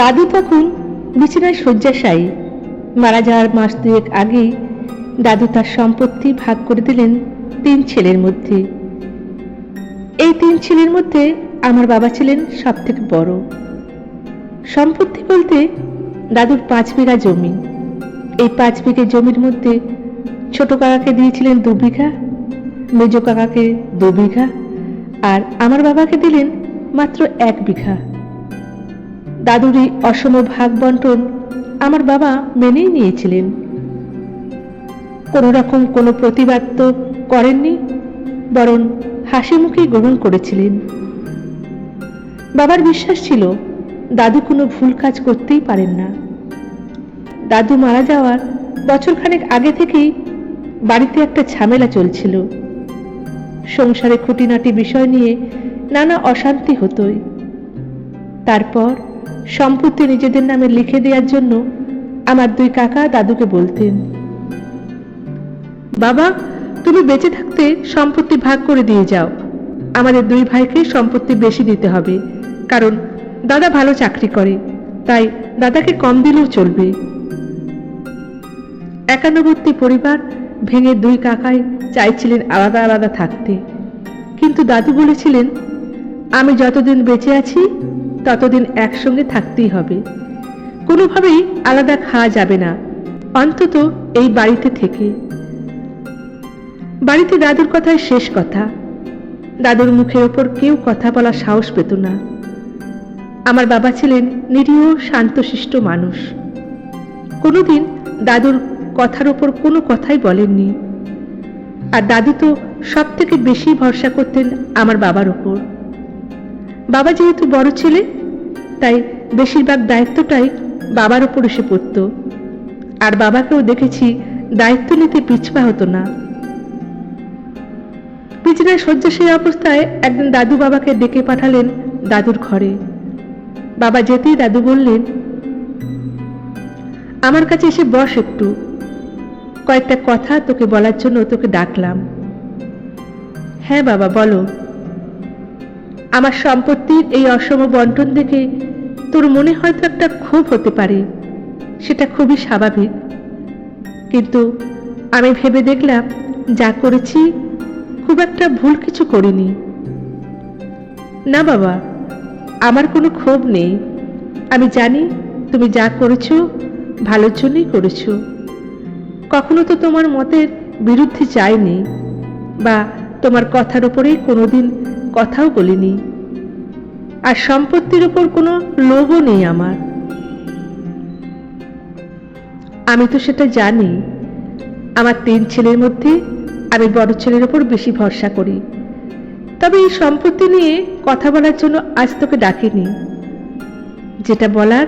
দাদু তখন বিছানায় শয্যাশায়ী। মারা যাওয়ার মাস দুয়েক আগেই দাদু তার সম্পত্তি ভাগ করে দিলেন তিন ছেলের মধ্যে। এই তিন ছেলের মধ্যে আমার বাবা ছিলেন সব থেকে বড়। সম্পত্তি বলতে দাদুর পাঁচ বিঘা জমি। এই পাঁচ বিঘে জমির মধ্যে ছোট কাকাকে দিয়েছিলেন দু বিঘা, মেজ কাকাকে দু বিঘা, আর আমার বাবাকে দিলেন মাত্র এক বিঘা। দাদুর এই অসম ভাগ বন্টন আমার বাবা মেনেই নিয়েছিলেন। কোনো রকম কোনো প্রতিবাদ তো করেননি, বরং হাসি মুখে গ্রহণ করেছিলেন। বাবার বিশ্বাস ছিল, দাদু কোনো ভুল কাজ করতেই পারেন না। দাদু মারা যাওয়ার বছরখানেক আগে থেকেই বাড়িতে একটা ঝামেলা চলছিল। সংসারে খুঁটিনাটি বিষয় নিয়ে নানা অশান্তি হতোই। তারপর সম্পত্তি নিজেদের নামে লিখে দেওয়ার জন্য আমার দুই কাকা দাদুকে বলতেন। বাবা, তুমি বেঁচে থাকতে সম্পত্তি ভাগ করে দিয়ে যাও। আমাদের দুই ভাইকে সম্পত্তি বেশি দিতে হবে, কারণ দাদা ভালো চাকরি করে, তাই দাদাকে কম দিলেও চলবে। একান্নবর্তী পরিবার ভেঙে দুই কাকাই চাইছিলেন আলাদা আলাদা থাকতে। কিন্তু দাদু বলেছিলেন, আমি যতদিন বেঁচে আছি ততদিন একসঙ্গে থাকতেই হবে। কোনোভাবেই আলাদা খাওয়া যাবে না, অন্তত এই বাড়িতে থেকে। বাড়িতে দাদুর কথাই শেষ কথা। দাদুর মুখের ওপর কেউ কথা বলা সাহস পেত না। আমার বাবা ছিলেন নিরীহ, শান্তশিষ্ট মানুষ। কোনোদিন দাদুর কথার ওপর কোনো কথাই বলেননি। আর দাদু তো সব থেকে বেশি ভরসা করতেন আমার বাবার ওপর। বাবা যেহেতু বড় ছেলে, তাই বেশিরভাগ দায়িত্বটাই বাবার ওপর এসে পড়ত। আর বাবাকেও দেখেছি দায়িত্ব নিতে পিছপা হতো না। বিছানায় শয্যাশায়ী অবস্থায় একদিন দাদু বাবাকে ডেকে পাঠালেন দাদুর ঘরে। বাবা যেতেই দাদু বললেন, আমার কাছে এসে বস একটু। কয়েকটা কথা তোকে বলার জন্য তোকে ডাকলাম। হ্যাঁ বাবা, বলো। আমার সম্পত্তির এই অসম বন্টন দেখে তোর মনে হয়তো একটা ক্ষোভ হতে পারে। সেটা খুবই স্বাভাবিক। কিন্তু আমি ভেবে দেখলাম, যা করেছি, খুব একটা ভুল কিছু করিনি। না বাবা, আমার কোনো ক্ষোভ নেই। আমি জানি তুমি যা করেছ, ভালোর জন্যই করেছ। কখনো তো তোমার মতের বিরুদ্ধে যায়নি বা তোমার কথার উপরেই কোনোদিন কথাও বলিনি। আর সম্পত্তির উপর কোনো লোভও নেই আমার। আমি তো সেটা জানি। আমার তিন ছেলের মধ্যে আমি বড় ছেলের ওপর বেশি ভরসা করি। তবে এই সম্পত্তি নিয়ে কথা বলার জন্য আজ তোকে ডাকিনি। যেটা বলার,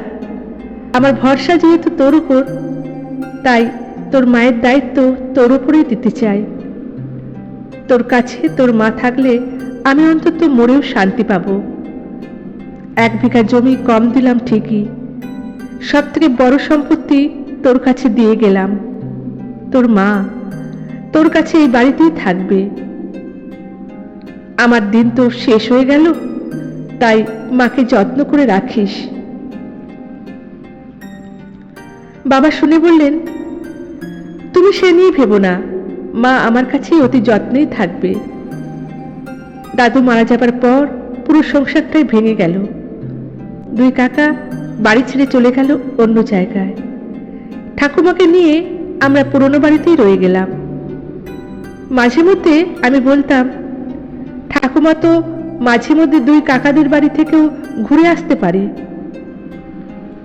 আমার ভরসা যেহেতু তোর উপর, তাই তোর মায়ের দায়িত্ব তোর উপরেই দিতে চাই। তোর কাছে তোর মা থাকলে আমি অন্তত মরেও শান্তি পাব। এক বিঘা জমি কম দিলাম ঠিকই। সব থেকে বড় সম্পত্তি তোর কাছে দিয়ে গেলাম। তোর মা তোর কাছে এই বাড়িতেই থাকবে। আমার দিন তো শেষ হয়ে গেল, তাই মাকে যত্ন করে রাখিস। বাবা শুনে বললেন, তুমি সে নিয়ে ভেবো না, মা আমার কাছেই অতি যত্নেই থাকবে। দাদু মারা যাবার পর পুরো সংসারটাই ভেঙে গেল। দুই কাকা বাড়ি ছেড়ে চলে গেল অন্য জায়গায়। ঠাকুমাকে নিয়ে আমরা পুরনো বাড়িতেই রয়ে গেলাম। মাঝে মধ্যে আমি বলতাম, ঠাকুমা তো মাঝে মধ্যে দুই কাকাদের বাড়ি থেকেও ঘুরে আসতে পারে।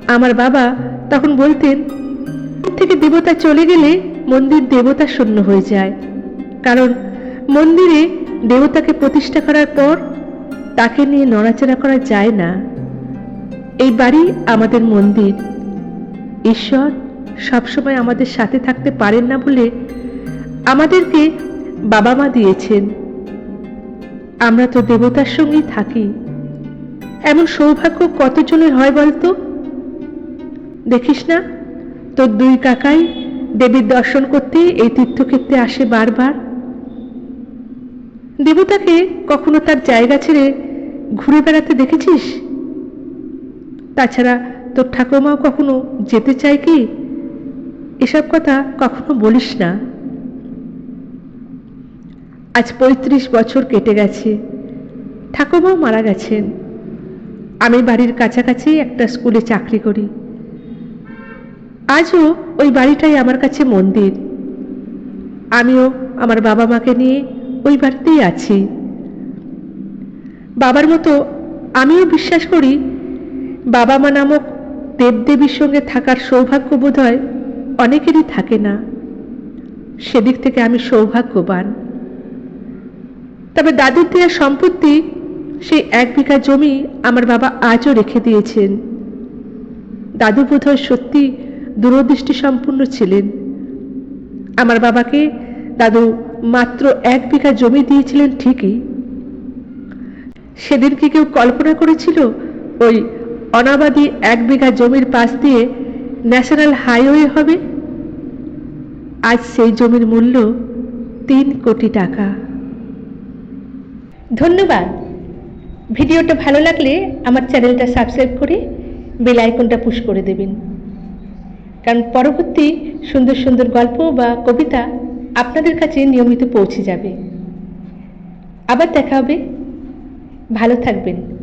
আমার বাবা তখন বলতেন থেকে দেবতা চলে গেলে মন্দির দেবতা শূন্য হয়ে যায়। কারণ মন্দিরে দেবতাকে প্রতিষ্ঠা করার পর তাকে নিয়ে নড়াচড়া করা যায় না। এই বাড়ি আমাদের মন্দির। ঈশ্বর সবসময় আমাদের সাথে থাকতে পারেন না বলে আমাদেরকে বাবা মা দিয়েছেন। আমরা তো দেবতার সঙ্গেই থাকি। এমন সৌভাগ্য কতজনের হয় বলতো? দেখিস না, তোর দুই কাকাই দেবীর দর্শন করতে এই তীর্থক্ষেত্রে আসে বারবার। দেবতাকে কখনো তার জায়গা ছেড়ে ঘুরে বেড়াতে দেখেছিস? তাছাড়া তোর ঠাকুমাও কখনো যেতে চায় কি? এসব কথা কখনো বলিস না। আজ পঁয়ত্রিশ বছর কেটে গেছে। ঠাকুমাও মারা গেছেন। আমি বাড়ির কাছাকাছি একটা স্কুলে চাকরি করি। আজও ওই বাড়িটাই আমার কাছে মন্দির। আমিও আমার বাবা মাকে নিয়ে ওই বাড়িতেই আছি। বাবার মতো আমিও বিশ্বাস করি বাবা মা নামক দেবদেবীর সঙ্গে থাকার সৌভাগ্য বোধ হয় অনেকেরই থাকে না। সেদিক থেকে আমি সৌভাগ্যবান। তবে দাদুর দেওয়া সম্পত্তি সেই এক বিঘা জমি আমার বাবা আজও রেখে দিয়েছেন। দাদু বোধহয় সত্যি দূরদৃষ্টি সম্পূর্ণ ছিলেন। আমার বাবাকে দাদু মাত্র এক বিঘা জমি দিয়েছিলেন ঠিকই। সেদিন কি কেউ কল্পনা করেছিল ওই অনাবাদী এক বিঘা জমির পাশ দিয়ে ন্যাশনাল হাইওয়ে হবে? আজ সেই জমির মূল্য তিন কোটি টাকা। ধন্যবাদ। ভিডিওটা ভালো লাগলে আমার চ্যানেলটা সাবস্ক্রাইব করে বেল আইকনটা পুশ করে দেবেন। কারণ পরবর্তী সুন্দর সুন্দর গল্প বা কবিতা আপনাদের কাছে নিয়মিত পৌঁছে যাবে। আবার দেখা হবে। ভালো থাকবেন।